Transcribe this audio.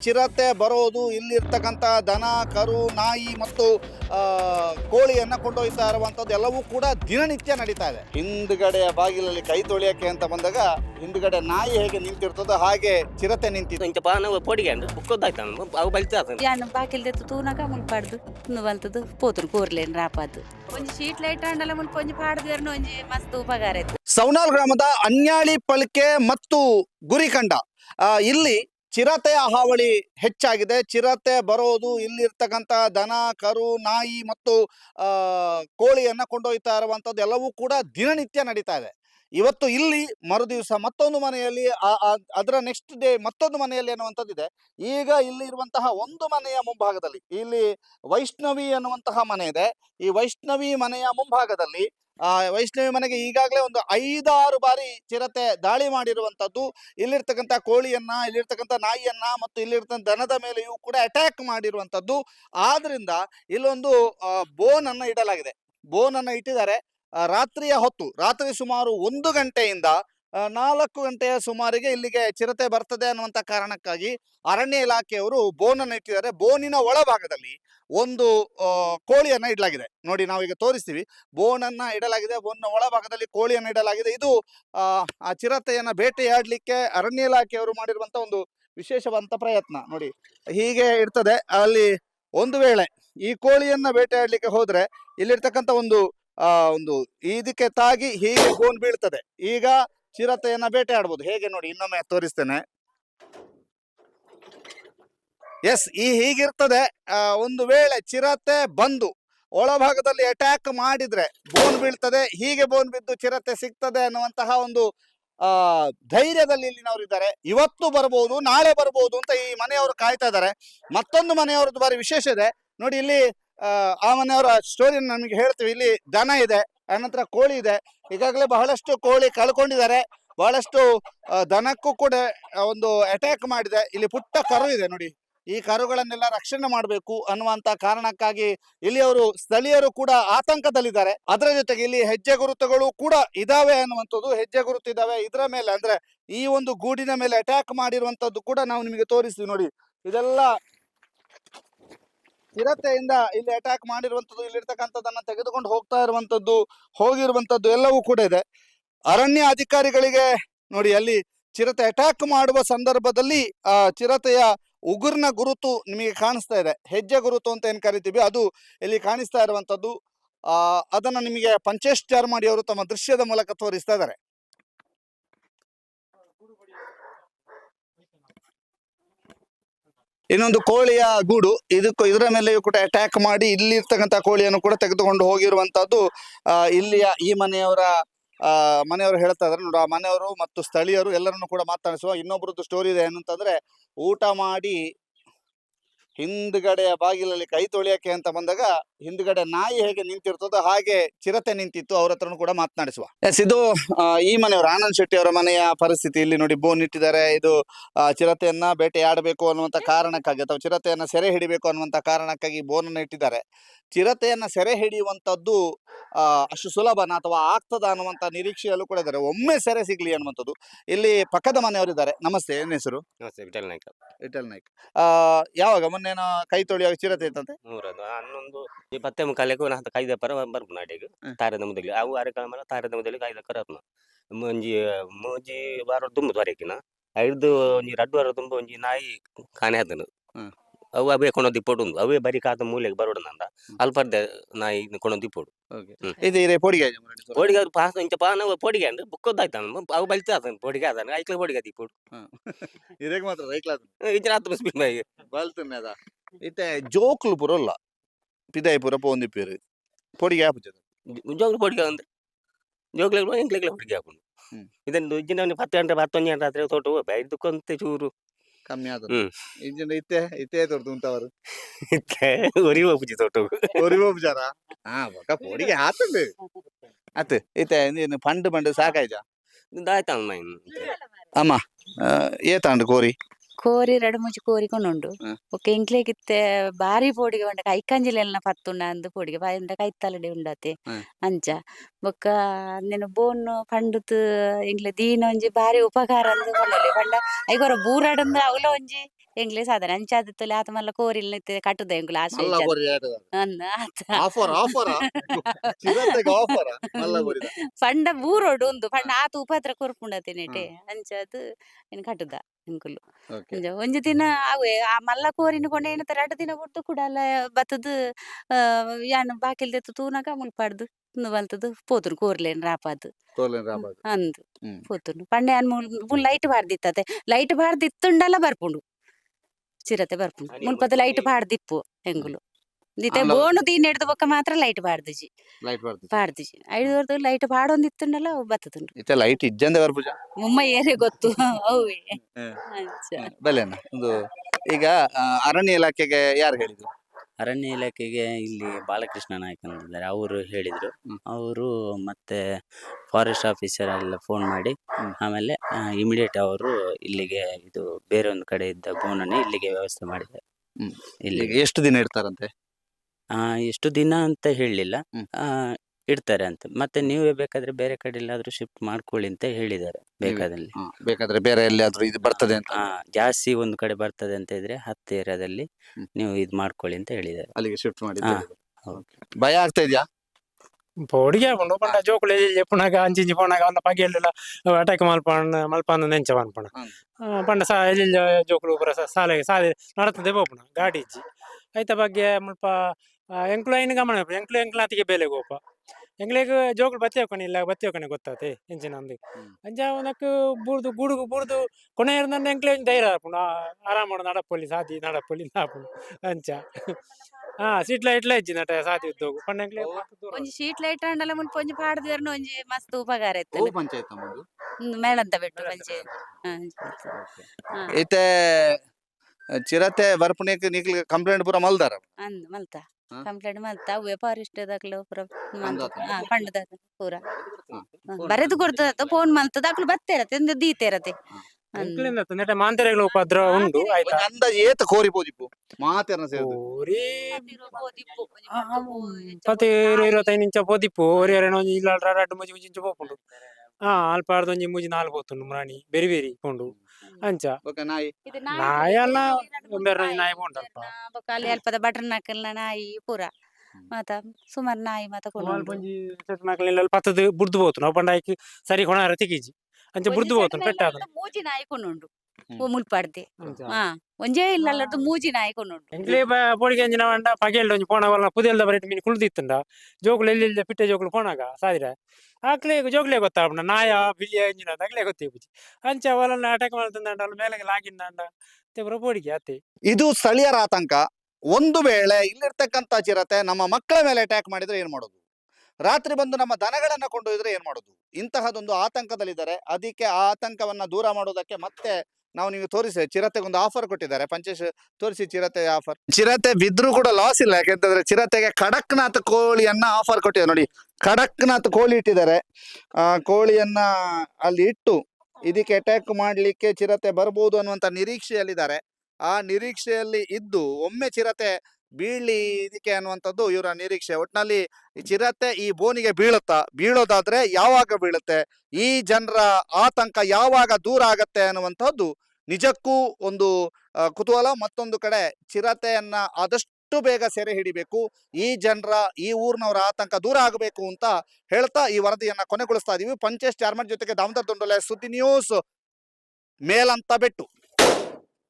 ಚಿರತೆ ಬರೋದು ಇಲ್ಲಿರ್ತಕ್ಕಂಥ ದನ ಕರು ನಾಯಿ ಮತ್ತು ಆ, ಕೋಳಿಯನ್ನ ಕೊಂಡೊಯ್ತಾ ಇರುವಂಥದ್ದು ಎಲ್ಲವೂ ಕೂಡ ದಿನನಿತ್ಯ ನಡೀತಾ ಇದೆ ಹಿಂದ್ಗಡೆಯ ಬಾಗಿಲಲ್ಲಿ ಕೈ ತೊಳಿಯಕ್ಕೆ ಅಂತ ಬಂದಾಗ ಹಿಂದ್ಗಡೆ ನಾಯಿ ಹೇಗೆ ನಿಂತಿರ್ತದೋ ಹಾಗೆ ಚಿರತೆ ನಿಂತಿದೆ ಇಂಚ ಪಾನ పొడిగా అండి బుక్కొద్దాయితాను అవి బలిచేస్తాను యాన్న బాకిల్ తెత్తు తూనక ముల్ పడదు నువ్వు వెళ్తుంది పోతురు కూరలేని రాపద్దు కొంచెం షీట్ లైట్ అండల ముల్ కొంచెం పాడదేరు ಒಂಜಿ ಮಸ್ತ್ ಉಪಕಾರ ಆಯ್ತು ಸೌನಾಲ್ ಗ್ರಾಮದ ಅನ್ಯಾಳಿ ಪಲ್ಕೆ ಮತ್ತು ಗುರಿಕಂಡ ಆ, ಇಲ್ಲಿ ಚಿರತೆಯ ಹಾವಳಿ ಹೆಚ್ಚಾಗಿದೆ. ಚಿರತೆ ಬರೋದು ಇಲ್ಲಿರ್ತಕ್ಕಂಥ ದನ, ಕರು, ನಾಯಿ ಮತ್ತು ಕೋಳಿಯನ್ನು ಕೊಂಡೊಯ್ತಾ ಇರುವಂಥದ್ದು ಎಲ್ಲವೂ ಕೂಡ ದಿನನಿತ್ಯ ನಡೀತಾ ಇದೆ. ಇವತ್ತು ಇಲ್ಲಿ ಮರುದಿವಸ ಮತ್ತೊಂದು ಮನೆಯಲ್ಲಿ ಅದರ ನೆಕ್ಸ್ಟ್ ಡೇ ಮತ್ತೊಂದು ಮನೆಯಲ್ಲಿ ಅನ್ನುವಂಥದ್ದಿದೆ ಈಗ ಇಲ್ಲಿ ಇರುವಂತಹ ಒಂದು ಮನೆಯ ಮುಂಭಾಗದಲ್ಲಿ, ಇಲ್ಲಿ ವೈಷ್ಣವಿ ಅನ್ನುವಂತಹ ಮನೆ ಇದೆ. ಈ ವೈಷ್ಣವಿ ಮನೆಯ ಮುಂಭಾಗದಲ್ಲಿ ಆ ವೈಷ್ಣವಿ ಮನೆಗೆ ಈಗಾಗಲೇ ಒಂದು ಐದಾರು ಬಾರಿ ಚಿರತೆ ದಾಳಿ ಮಾಡಿರುವಂತದ್ದು ಇಲ್ಲಿರ್ತಕ್ಕಂಥ ಕೋಳಿಯನ್ನ, ಇಲ್ಲಿರ್ತಕ್ಕಂಥ ನಾಯಿಯನ್ನ ಮತ್ತು ಇಲ್ಲಿರ್ತಕ್ಕಂಥ ದನದ ಮೇಲೆಯೂ ಕೂಡ ಅಟ್ಯಾಕ್ ಮಾಡಿರುವಂತದ್ದು ಆದ್ರಿಂದ ಇಲ್ಲೊಂದು ಬೋನ್ ಅನ್ನ ಇಡಲಾಗಿದೆ. ಬೋನ್ ಅನ್ನ ಇಟ್ಟಿದ್ದಾರೆ ರಾತ್ರಿಯ ಹೊತ್ತು, ರಾತ್ರಿ ಸುಮಾರು ಒಂದು ಗಂಟೆಯಿಂದ ನಾಲ್ಕು ಗಂಟೆಯ ಸುಮಾರಿಗೆ ಇಲ್ಲಿಗೆ ಚಿರತೆ ಬರ್ತದೆ ಅನ್ನುವಂತ ಕಾರಣಕ್ಕಾಗಿ ಅರಣ್ಯ ಇಲಾಖೆಯವರು ಬೋನನ್ನು ಇಟ್ಟಿದ್ದಾರೆ. ಬೋನಿನ ಒಳಭಾಗದಲ್ಲಿ ಒಂದು ಕೋಳಿಯನ್ನು ಇಡಲಾಗಿದೆ. ನೋಡಿ ನಾವೀಗ ತೋರಿಸ್ತೀವಿ. ಬೋನನ್ನ ಇಡಲಾಗಿದೆ. ಬೋನ್ನ ಒಳಭಾಗದಲ್ಲಿ ಕೋಳಿಯನ್ನು ಇಡಲಾಗಿದೆ. ಇದು ಆ, ಚಿರತೆಯನ್ನು ಬೇಟೆಯಾಡ್ಲಿಕ್ಕೆ ಅರಣ್ಯ ಇಲಾಖೆಯವರು ಮಾಡಿರುವಂತ ಒಂದು ವಿಶೇಷವಂತ ಪ್ರಯತ್ನ. ನೋಡಿ ಹೀಗೆ ಇರ್ತದೆ. ಅಲ್ಲಿ ಒಂದು ವೇಳೆ ಈ ಕೋಳಿಯನ್ನ ಬೇಟೆಯಾಡಲಿಕ್ಕೆ ಹೋದ್ರೆ ಇಲ್ಲಿರ್ತಕ್ಕಂಥ ಒಂದು ಒಂದು ಇದಕ್ಕೆ ತಾಗಿ ಹೀಗೆ ಬೋನ್ ಬೀಳ್ತದೆ. ಈಗ ಚಿರತೆಯನ್ನ ಬೇಟೆಯಾಡ್ಬೋದು ಹೇಗೆ ನೋಡಿ, ಇನ್ನೊಮ್ಮೆ ತೋರಿಸ್ತೇನೆ. ಎಸ್ ಈ ಹೀಗಿರ್ತದೆ. ಒಂದು ವೇಳೆ ಚಿರತೆ ಬಂದು ಒಳಭಾಗದಲ್ಲಿ ಅಟ್ಯಾಕ್ ಮಾಡಿದ್ರೆ ಬೋನ್ ಬೀಳ್ತದೆ. ಹೀಗೆ ಬೋನ್ ಬಿದ್ದು ಚಿರತೆ ಸಿಗ್ತದೆ ಅನ್ನುವಂತಹ ಒಂದು, ಆ, ಧೈರ್ಯದಲ್ಲಿ ಇಲ್ಲಿನವರು ಇದ್ದಾರೆ ಇವತ್ತು ಬರ್ಬೋದು, ನಾಳೆ ಬರ್ಬೋದು ಅಂತ ಈ ಮನೆಯವರು ಕಾಯ್ತಾ ಇದ್ದಾರೆ. ಮತ್ತೊಂದು ಮನೆಯವರದ್ದು ಬಾರಿ ವಿಶೇಷ ಇದೆ. ನೋಡಿ, ಇಲ್ಲಿ, ಆ ಮನೆಯವರ ಸ್ಟೋರಿಯನ್ನು ನಮಗೆ ಹೇಳ್ತೀವಿ. ಇಲ್ಲಿ ದನ ಇದೆ. ಆನಂತರ ಕೋಳಿ ಇದೆ. ಈಗಾಗಲೇ ಬಹಳಷ್ಟು ಕೋಳಿ ಕಳ್ಕೊಂಡಿದ್ದಾರೆ. ಬಹಳಷ್ಟು ದನಕ್ಕೂ ಕೂಡ ಒಂದು ಅಟ್ಯಾಕ್ ಮಾಡಿದೆ. ಇಲ್ಲಿ ಪುಟ್ಟ ಕರು ಇದೆ ನೋಡಿ. ಈ ಕರುಗಳನ್ನೆಲ್ಲ ರಕ್ಷಣೆ ಮಾಡಬೇಕು ಅನ್ನುವಂತ ಕಾರಣಕ್ಕಾಗಿ ಇಲ್ಲಿಯವರು, ಸ್ಥಳೀಯರು ಕೂಡ ಆತಂಕದಲ್ಲಿದ್ದಾರೆ. ಅದರ ಜೊತೆಗೆ ಇಲ್ಲಿ ಹೆಜ್ಜೆ ಗುರುತುಗಳು ಕೂಡ ಇದಾವೆ ಅನ್ನುವಂಥದ್ದು, ಹೆಜ್ಜೆ ಗುರುತು ಇದಾವೆ. ಇದರ ಮೇಲೆ ಅಂದ್ರೆ ಈ ಒಂದು ಗೂಡಿನ ಮೇಲೆ ಅಟ್ಯಾಕ್ ಮಾಡಿರುವಂತದ್ದು ಕೂಡ ನಾವು ನಿಮಗೆ ತೋರಿಸ್ತೀವಿ ನೋಡಿ. ಇದೆಲ್ಲ ಚಿರತೆಯಿಂದ ಇಲ್ಲಿ ಅಟ್ಯಾಕ್ ಮಾಡಿರುವಂತದ್ದು ಇಲ್ಲಿರ್ತಕ್ಕಂಥದ್ದನ್ನ ತೆಗೆದುಕೊಂಡು ಹೋಗ್ತಾ ಇರುವಂತದ್ದು ಹೋಗಿರುವಂತದ್ದು ಎಲ್ಲವೂ ಕೂಡ ಇದೆ. ಅರಣ್ಯ ಅಧಿಕಾರಿಗಳಿಗೆ ನೋಡಿ ಅಲ್ಲಿ ಚಿರತೆ ಅಟ್ಯಾಕ್ ಮಾಡುವ ಸಂದರ್ಭದಲ್ಲಿ, ಆ, ಚಿರತೆಯ ಉಗುರ್ನ ಗುರುತು ನಿಮಗೆ ಕಾಣಿಸ್ತಾ ಇದೆ. ಹೆಜ್ಜೆ ಗುರುತು ಅಂತ ಏನ್ ಕರಿತೀವಿ? ಅದು ಇಲ್ಲಿ ಕಾಣಿಸ್ತಾ ಇರುವಂತದ್ದು ಆ, ಅದನ್ನ ನಿಮಗೆ ಪಂಚೇಶ್ ಚಾರ್ಮಾಡಿ ಅವರು ತಮ್ಮ ದೃಶ್ಯದ ಮೂಲಕ ತೋರಿಸ್ತಾ ಇದ್ದಾರೆ. ಇನ್ನೊಂದು ಕೋಳಿಯ ಗೂಡು, ಇದಕ್ಕೂ ಇದರ ಮೇಲೆಯೂ ಕೂಡ ಅಟ್ಯಾಕ್ ಮಾಡಿ ಇಲ್ಲಿ ಇರ್ತಕ್ಕಂಥ ಕೋಳಿಯನ್ನು ಕೂಡ ತೆಗೆದುಕೊಂಡು ಹೋಗಿರುವಂತಹದ್ದು ಇಲ್ಲಿಯ ಈ ಮನೆಯವರ ಮನೆಯವರು ಹೇಳ್ತಾ ಇದ್ದಾರೆ. ನೋಡು, ಆ ಮನೆಯವರು ಮತ್ತು ಸ್ಥಳೀಯರು ಎಲ್ಲರನ್ನು ಕೂಡ ಮಾತಾಡಿಸುವ ಇನ್ನೊಬ್ರದ್ದು ಸ್ಟೋರಿ ಇದೆ. ಏನಂತಂದ್ರೆ, ಊಟ ಮಾಡಿ ಹಿಂದ್ಗಡೆಯ ಬಾಗಿಲಲ್ಲಿ ಕೈ ತೊಳೆಯಕ್ಕೆ ಅಂತ ಬಂದಾಗ ಹಿಂದ್ಗಡೆ ನಾಯಿ ಹೇಗೆ ನಿಂತಿರ್ತದೋ ಹಾಗೆ ಚಿರತೆ ನಿಂತಿತ್ತು ಅವ್ರ ಹತ್ರನು ಕೂಡ ಮಾತನಾಡಿಸುವ. ಎಸ್ ಇದು ಈ ಮನೆಯವರು ಆನಂದ್ ಶೆಟ್ಟಿ ಅವರ ಮನೆಯ ಪರಿಸ್ಥಿತಿ. ಇಲ್ಲಿ ನೋಡಿ ಬೋನ್ ಇಟ್ಟಿದ್ದಾರೆ. ಇದು ಚಿರತೆಯನ್ನ ಬೇಟೆಯಾಡಬೇಕು ಅನ್ನುವಂತ ಕಾರಣಕ್ಕಾಗಿ ಅಥವಾ ಚಿರತೆಯನ್ನ ಸೆರೆ ಹಿಡಿಬೇಕು ಅನ್ನುವಂತ ಕಾರಣಕ್ಕಾಗಿ ಬೋನನ್ನು ಇಟ್ಟಿದ್ದಾರೆ. ಚಿರತೆಯನ್ನ ಸೆರೆ ಹಿಡಿಯುವಂತದ್ದು ಆ, ಅಷ್ಟು ಸುಲಭನ ಅಥವಾ ಆಗ್ತದ ಅನ್ನುವಂತ ನಿರೀಕ್ಷೆಯಲ್ಲೂ ಕೂಡ ಇದ್ದಾರೆ. ಒಮ್ಮೆ ಸೆರೆ ಸಿಗ್ಲಿ ಅನ್ನುವಂಥದ್ದು. ಇಲ್ಲಿ ಪಕ್ಕದ ಮನೆಯವರಿದ್ದಾರೆ. ನಮಸ್ತೆ ಏನ್ ಹೆಸರು? ನಮಸ್ತೆ ವಿಠಲ್ ನಾಯ್ಕ. ವಿಠಲ್ ನಾಯ್ಕ. ಆ ಯಾವಾಗ? ಮೊನ್ನೇನೋ ಕೈ ತೊಳೆಯುವಾಗ ಚಿರತೆ ಇತ್ತಂತೆ? ನೂರದು ಹನ್ನೊಂದು ಈ ಪತ್ತೆ ಮುಕ್ಕಾಲಕ್ಕೆ ಒಂದು ಕೈದ ಪರ ಬರ್ಪು ನಾಡಿಗೆ ಹ್ಮ್. ತಾರದ ಮುದಲಿ ಅವು ಅರೆಕಾಲ ಮೇಲೆ ತಾರದ ಮುದಲಿ ಕೈದ ಕರತ್ನ ಒಂಜಿ ಮೂಜಿ ವಾರ ತುಂಬುದು ಅರೆಕಿನ ಐದು ಒಂಜಿ ರಡ್ಡು ವಾರ ತುಂಬ ಒಂಜಿ ನಾಯಿ ಕಾಣೆ ಹ್ಮ್. ಅವು ಅವೇ ಕೊಂಡೊಂದು ದಿಪ್ಪೋಡು ಉಂಡು ಅವೇ ಬರಿ ಕಾತ ಮೂಲೆಗೆ ಬರೋಡನಂದ ಅಲ್ಪರ್ದೆ ನಾಯಿ ಕೊಂಡೊಂದು ದಿಪ್ಪೋಡು. ಹ್ಮ್. ಇದು ಇದೆ ಪೊಡಿಗೆ ಪೊಡಿಗೆ ಅದು ಪಾಸ್ ಇಂಚ ಪಾನ ಪೊಡಿಗೆ ಅಂಡ್ ಬುಕ್ಕೊದ್ದಾಯ್ತಾನ ಅವು ಬಲಿತ ಆತನ ಪೊಡಿಗೆ ಆದನ. ಐಕ್ಲ ಪೊಡಿಗೆ ದಿಪ್ಪೋಡು. ಇರೇಗ್ ಮಾತ್ರ ಐಕ್ಲ ಇಂಚಿನ ಹತ್ತು ಬಸ್ ಬಿಲ್ ಬಲ್ತನ್ನ ಬಲ್ತನೆ ಅದ. ಇತ್ತೆ ಜೋಕ್ಲು ಪುರ ಪೋಂದಿ ಪೇರು ಪೊಡಿಗೆ ಆಪುಜದ ಜೋಕ್ಲು ಪೊಡಿಗೆ ಅಂದ್ರೆ ಜೋಗ್ಲು ಎಂಕ್ಲೆಗ್ಲ ಪೊಡಿಗೆ ಹಾಕೊಂಡು. ಇದನ್ನು ಇಜ್ಜಿನ ಪತ್ತು ಗಂಟೆ ಹತ್ತೊಂದು ಗಂಟೆ ರಾತ್ರಿ ತೋಟ ಹೋಗ್ಬ ಇದಕ್ಕೊಂತೆ ಚೂರು. ಕಮ್ಮಿ ಆದ ಹ್ಮ್. ಇಂಜಿನ ಇತ್ತೆ ಇತ್ತೆ ತೋರ್ದು ಉಂಟವರು ಇತ್ತೆ ಒರಿ ಹೋಗ್ಬಿಚ್ಚಿ ತೋಟ ಒರಿವೋ ಬಿಚಾರ ಹಾ ಬಕ ಪೊಡಿಗೆ ಆತಂದೆ ಆತ ಇತ್ತೆ ನೀನು ಪಂಡ್ ಬಂಡು ಸಾಕಾಯ್ಜ ದಾಯ್ತಾನ ಮೈನ್ ಅಮ್ಮ ಏತಾಂಡು ಕೋರಿ ಕೋರಿ ಎರಡು ಮುಚ್ಚಿ ಕೋರಿಕೊಂಡುಂಡು ಹ. ಒಕ್ಕ ಎಂಕ್ಲೆಗಿತ್ತೆ ಬಾರಿ ಪೋಡಿಗೆ ಉಂಡ ಕೈಕಂಜಿಲೆಲ್ಲ ಪತ್ತುಂಡ ಅಂದು ಪೋಡಿಗೆ ಬಾಯಿಂದ ಕೈತಲಡೆ ಉಂಡತೆ ಹ. ಅಂಚ ಬೊಕ್ಕ ಅಂದೆನ ಬೋನ್ ಪಂಡುತ್ ಎಂಕ್ಲೆ ದೀನ ಒಂಜಿ ಬಾರಿ ಉಪಕಾರ ಎಂಗ್ಲೆ ಸಾಧನ ಅಂಚಾದಿತ್ತಲೆ ಆತ ಮಲ್ಲ ಕೋರಿಲ್ ನಿತ್ತೆ ಕಟ್ಟುದ ಎಂಗ್ಲ ಆಸೆ ಮಲ್ಲ ಅಂದ ಆತ. ಆಫರ್ ಆಫರ್ ಚಿರತೆಗೆ ಆಫರ್ ಮಲ್ಲ ಪಂಡ ಬೂರೋಡು ಉಂದು ಪಂಡ ಆತ ಉಪದ್ರ ಕೊರ್ಪುಂಡತೆ ನೆಟೆ ಅಂಚಾದು ಇನ್ ಕಟ್ಟುದ ಅಂಜ ಒಂಜಿ ದಿನ ಅವೆ ಆ ಮಲ್ಲ ಕೋರಿನ ಕೊಂಡೆ ಏನತ್ತ ರಡ್ಡ್ ದಿನ ಬಿಟ್ಟು ಅಲ್ಲ ಬತ್ತದ ಯಾನ್ ಬಾಕಿಲ್ ದೆತ್ತು ತೂನಾಗ ಮುಲ್ಪಾಡ್ದು ಬಲ್ತದು ಪೋತುನು ಕೋರ್ಲೇನ್ ರಾಪಾದು. ಅಂದು. ಪೋತುನು ಪಂಡೆ ಅನ್ ಮುಲ್ ಲೈಟ್ ಬಾರ್ದಿತ್ತತೆ ಲೈಟ್ ಬಾರ್ದಿತ್ತುಂಡಲ್ಲ ಬರ್ಪುಂಡು. ಚಿರತೆ ಬರ್ಪುಂಡು ಮುನ್ಪದ ಲೈಟ್ ಪಾಡ್ದಿಪ್ಪು ಹೆಂಗುಲು. ದಿತೆ ಬೋಣು ದೀನ್ ಹಿಡ್ದು ಬೊಕ್ಕ ಮಾತ್ರ ಲೈಟ್ ಬಾಡ್ದಿಜಿ ಲೈಟ್ ಐದು ವರ್ದು ಲೈಟ್ ಬಾಡೊಂದಿತ್ತುಂಡಲ ಅವು ಬತ್ತದುಂಡು ಇತ್ತೆ ಲೈಟ್ ಇಜ್ಜಂದೆ ಬರ್ಪುಜ? ಮುಮ್ಮ ಏನೇ ಗೊತ್ತು ಅವೇ ಬೆಲೆನ ಒಂದು ಈಗ ಅರಣ್ಯ ಇಲಾಖೆಗೆ ಯಾರು ಹೇಳಿದ್ರು? ಅರಣ್ಯ ಇಲಾಖೆಗೆ ಇಲ್ಲಿ ಬಾಲಕೃಷ್ಣ ನಾಯ್ಕ ಅಂತಿದ್ದಾರೆ. ಅವರು ಹೇಳಿದರು. ಅವರು ಮತ್ತೆ ಫಾರೆಸ್ಟ್ ಆಫೀಸರ್ ಎಲ್ಲ ಫೋನ್ ಮಾಡಿ ಆಮೇಲೆ ಇಮಿಡಿಯೇಟ್ ಅವರು ಇಲ್ಲಿಗೆ ಇದು ಬೇರೆ ಒಂದು ಕಡೆ ಇದ್ದ ಬೋನನ್ನು ಇಲ್ಲಿಗೆ ವ್ಯವಸ್ಥೆ ಮಾಡಿದ್ದಾರೆ. ಇಲ್ಲಿ ಎಷ್ಟು ದಿನ ಇರ್ತಾರಂತೆ? ಆ, ಎಷ್ಟು ದಿನ ಅಂತ ಹೇಳಲಿಲ್ಲ. ಇಡ್ತಾರೆ ಅಂತ. ಮತ್ತೆ ನೀವೇ ಬೇಕಾದ್ರೆ ಬೇರೆ ಕಡೆ ಎಲ್ಲಾದ್ರೂ ಶಿಫ್ಟ್ ಮಾಡ್ಕೊಳ್ಳಿ ಅಂತ ಹೇಳಿದ್ದಾರೆ ಬೇಕಾದಲ್ಲಿ. ಹಾ, ಬೇಕಾದ್ರೆ ಬೇರೆ ಎಲ್ಲಿಯಾದ್ರೂ ಇದು ಬರ್ತದೆ ಅಂತ. ಆ ಜಾಸ್ತಿ ಒಂದು ಕಡೆ ಬರ್ತದೆ ಅಂತ ಇದ್ರೆ ಹತ್ತು ಏರಿಯಾದಲ್ಲಿ ಹ್ಮ್. ನೀವು ಇದು ಮಾಡ್ಕೊಳ್ಳಿ ಅಂತ ಹೇಳಿದ್ದಾರೆ. ಅಲ್ಲಿಗೆ ಶಿಫ್ಟ್ ಮಾಡಿ ಹಾ, ಹೌದು. ಭಯ ಆಗ್ತಾ ಇದೆಯಾ? ಪೋಡಿಗೆ ಹಾಕೊಂಡು ಪಂಡ ಜೋಕುಲೆ ಎಪ್ಪುನಾಗ ಅಂಚಿಂಚಿ ಪೋನಾಗ ಅವನ ಪಗೆಲ್ಲ ಅಟ್ಯಾಕ್ ಮಲ್ಪಣ ಮಲ್ಪಂದ ನೆಂಚ ಮನ್ಪಣ ಹ್ಮ್. ಆ, ಪಂಡ ಸಾ ಎಲ್ಲಿ ಜೋಕುಲು ಪುರ ಸಾ- ಸಾಲೆಗೆ ಸಾಲೆ ನಡತದೆ ಬೋಪುಣ ಗಾಡಿ ಇಜ್ಜಿ. ಐತ ಬಗ್ಗೆ ಮುಲ್ಪ ಎಂಕ್ಲು ಐನು ಗಮನ ಎಂಕ್ಲು ಎಂಕ್ಲಾತಿಗೆ ಬೇಲೆ ಗೋಪ. ಎಂಕ್ಲೆಗ್ ಜೋಕುಲು ಬತ್ತಿ ಇಲ್ಲ ಬತ್ತಿ ಹಾಕೋಣ ಗೊತ್ತಾತೆ ಎಂಚಿನ ಹ್ಮ್. ಅಂಜ ಅವನಕ್ಕೆ ಬುಡ್ದು ಗುಡುಗು ಬುಡ್ದು ಕೊನೆ ಇರ್ದಂಡ ಒಂಜಿ ಧೈರ್ಯ ಹಾಕೋಣ ಆರಾಮ ನಡಪಲ್ಲಿ ಸಾದಿ ನಡಪಲ್ಲಿ ನಾಪುಣ ಅಂಚ. ಹಾ ಸೀಟ್ ಲೈಟ್ ಇಜ್ಜಿ ನಟ ಸಾದಿ ಉದ್ದೋಗು ಪಂಡ ಒಂಜಿ ಶೀಟ್ ಲೈಟ್ ಅಂಡಲ ಮುಲ್ಪ ಒಂಜಿ ಪಾಡ್ದೇರ್ನ ಒಂಜಿ ಮಸ್ತ್ ಉಪಕಾರ ಇತ್ತು ಪಂಚಾಯತ್ ಒಂದು ಮೇಳಂತ ಬಿಟ್ಟು ಪಂಚಾಯತ್. ಇತ್ತೆ. ಚಿರತೆ ಬರ್ಪುಣಿಕ್ ನಿಕ್ಲಿ ಕಂಪ್ಲೇಂಟ್ ಪೂರ ಮಲ್ದಾರ? ಮಲ್ತಾ? ಕಂಪ್ಲೇಂಟ್ ಮಲ್ತ ವ್ಯಾಪಾರ ಇಷ್ಟ ದಾಖಲೆ ಪೂರ ಮಲ್ತ ಪಂಡದ? ಹಾ ಪಂಡದ ಪೂರ. ಬರೆದು ಕೊಡ್ತದ ಫೋನ್ ಮಲ್ತದ ಅಕ್ಲು ಬತ್ತೇರತೆ ಒಂದು ದೀತೇರತೆ ಅಂದ್. ಎಂಕ್ಲಿಂದ ನೆಟ ಮಾಂತರೆಗಳ ಉಪದ್ರ ಉಂಟು ಆಯ್ತಾ ಅಂದಾಜು ಏತ ಮಾತೆರ್ನ ಹತ್ತಿರ ಬೋದಿಪ್ಪು, ಪಕ್ಕ ಬೋ- ಹೆಚ್ಚ ಪತ್ತೆ ಬೋದಿಪ್ಪು. ಇರುವತ್ತೈದು ಇಂಚ ಪೋದಿಪ್ಪು ಒರಿ ಒಂಜಿ ಇಲ್ಲ ರಡ್ಡು ಮುಜಿ ಮುಜಿ ಇಂಚ ಪೋಪುಂಡು ಹಾ ಅಲ್ಪ ಅರ್ಧ ಒಂಜಿ ಮುಜಿ ನಾಲ್ ಪೋತುಂಡು ಮುರಾಣಿ ಬೆರಿ ಬೆರಿ ಪೋಂಡು ಅಂಚ. ನಾಯಿ. ಇದು ನಾಯಿ ಮೂರು ಬೇರೆ ನಾಯಿ ಬೊಕ ಅಲ್ಲಿ ಅಲ್ಪದ ಬಟರ್ ನಕಲ್ನ ನಾಯಿ ಪೂರ. ಮಾತ ಸುಮಾರು ನಾಯಿ ಮಾತ ಕೊಂಡು ಒಂಜಿ ಸೆಟ್ ಪತ್ತದ ಬುಡ್ದು ಬೋತು ನಾವು ಪಂಡ ಸರಿ ಕೊಣ ತೆಗಿಜಿ ಅಂಚ ಬುಡ್ದು ಬೋತು ಪೆಟ್ಟಾದ ಮೂಜಿ ನಾಯಿ. ಓ ಮುಲ್ಪಾಡ್ದೆ ಹಾ ಒಂಜೇ ಇಲ್ಲಲ್ಲದ್ದು ಮೂಜಿ ನಾಯಿ ಕೊಂಡುಂಡು ಎಂಕ್ಲೆ ಪೋಡಿಗೆ ಅಂಜಿನ ಅಂಡ ಪಗೆಲ್ಡ ಒಂಜಿ ಪೋಣ ವಲ್ಲ ಪುದೆಲ್ದ ಬರಟ್ ಮೀನು ಕುಳ್ದಿತ್ತಂಡ. ಜೋಕುಲು ಎಲ್ಲಿ ಪಿಟ್ಟೆ ಜೋಕುಲು ಪೋಣಾಗ ಸಾದಿರ. ಆಕ್ಲೆ ಜೋಕ್ಲೆ ಗೊತ್ತಾಪುಂಡ ನಾಯ ಬಿಳಿಯ ಎಂಜಿನ ಅಗ್ಲೆ ಗೊತ್ತೇ ಬುಜಿ ಅಂಚ ಅವಲನ್ನ ಅಟ್ಯಾಕ್ ಮಾಡ್ತಂದ ಅಲ್ಲಿ ಮೇಲೆಗೆ ಲಾಗಿಂದ ಅಂಡ ತೆಬ್ರ ಪೋಡಿಗೆ ಅತ್ತೆ ಇದು ಸ್ಥಳೀಯರ ಆತಂಕ. ಒಂದು ವೇಳೆ ಇಲ್ಲಿರ್ತಕ್ಕಂಥ ಚಿರತೆ ನಮ್ಮ ಮಕ್ಕಳ ಮೇಲೆ ಅಟ್ಯಾಕ್ ಮಾಡಿದ್ರೆ ಏನ್ ಮಾಡೋದು? ರಾತ್ರಿ ಬಂದು ನಮ್ಮ ದನಗಳನ್ನ ಕೊಂಡೊಯ್ದ್ರೆ ಏನ್ ಮಾಡೋದು? ಇಂತಹದೊಂದು ಆತಂಕದಲ್ಲಿದ್ದಾರೆ. ಅದಕ್ಕೆ ಆ ಆತಂಕವನ್ನ ದೂರ ಮಾಡೋದಕ್ಕೆ ಮತ್ತೆ ನಾವು ನಿಮಗೆ ತೋರಿಸಿ ಚಿರತೆಗೊಂದು ಆಫರ್ ಕೊಟ್ಟಿದ್ದಾರೆ. ಪಂಚೇಶ್, ತೋರಿಸಿ ಚಿರತೆ ಆಫರ್ ಚಿರತೆ ಬಿದ್ರೂ ಕೂಡ ಲಾಸ್ ಇಲ್ಲ. ಯಾಕೆಂತಂದ್ರೆ ಚಿರತೆಗೆ ಕಡಕ್ನಾಥ್ ಕೋಳಿಯನ್ನ ಆಫರ್ ಕೊಟ್ಟಿದ್ದಾರೆ. ನೋಡಿ ಖಡಕ್ನಾಥ್ ಕೋಳಿ ಇಟ್ಟಿದ್ದಾರೆ. ಕೋಳಿಯನ್ನ ಅಲ್ಲಿ ಇಟ್ಟು ಇದಕ್ಕೆ ಅಟ್ಯಾಕ್ ಮಾಡ್ಲಿಕ್ಕೆ ಚಿರತೆ ಬರ್ಬೋದು ಅನ್ನುವಂತ ನಿರೀಕ್ಷೆಯಲ್ಲಿದ್ದಾರೆ. ಆ ನಿರೀಕ್ಷೆಯಲ್ಲಿ ಇದ್ದು ಒಮ್ಮೆ ಚಿರತೆ ಬೀಳಿ ಇದಕ್ಕೆ ಅನ್ನುವಂಥದ್ದು ಇವರ ನಿರೀಕ್ಷೆ. ಒಟ್ನಲ್ಲಿ ಈ ಚಿರತೆ ಈ ಬೋನಿಗೆ ಬೀಳುತ್ತಾ? ಬೀಳೋದಾದ್ರೆ ಯಾವಾಗ ಬೀಳುತ್ತೆ? ಈ ಜನರ ಆತಂಕ ಯಾವಾಗ ದೂರ ಆಗತ್ತೆ ಅನ್ನುವಂಥದ್ದು ನಿಜಕ್ಕೂ ಒಂದು ಕುತೂಹಲ, ಮತ್ತೊಂದು ಕಡೆ ಚಿರತೆಯನ್ನ ಆದಷ್ಟು ಬೇಗ ಸೆರೆ ಹಿಡಿಬೇಕು. ಈ ಜನರ, ಈ ಊರಿನವರ ಆತಂಕ ದೂರ ಆಗಬೇಕು ಅಂತ ಹೇಳ್ತಾ ಈ ವರದಿಯನ್ನ ಕೊನೆಗೊಳಿಸ್ತಾ ಇದೀವಿ. ಪಂಚೇಶ್, ಚಾರ್ಮರ್ ಜೊತೆಗೆ ದಾಮೋದರ್ ದೊಂಡಲೆ ಸುದ್ದಿ ನ್ಯೂಸ್ ಮೇಲಂತ ಬೆಟ್ಟು.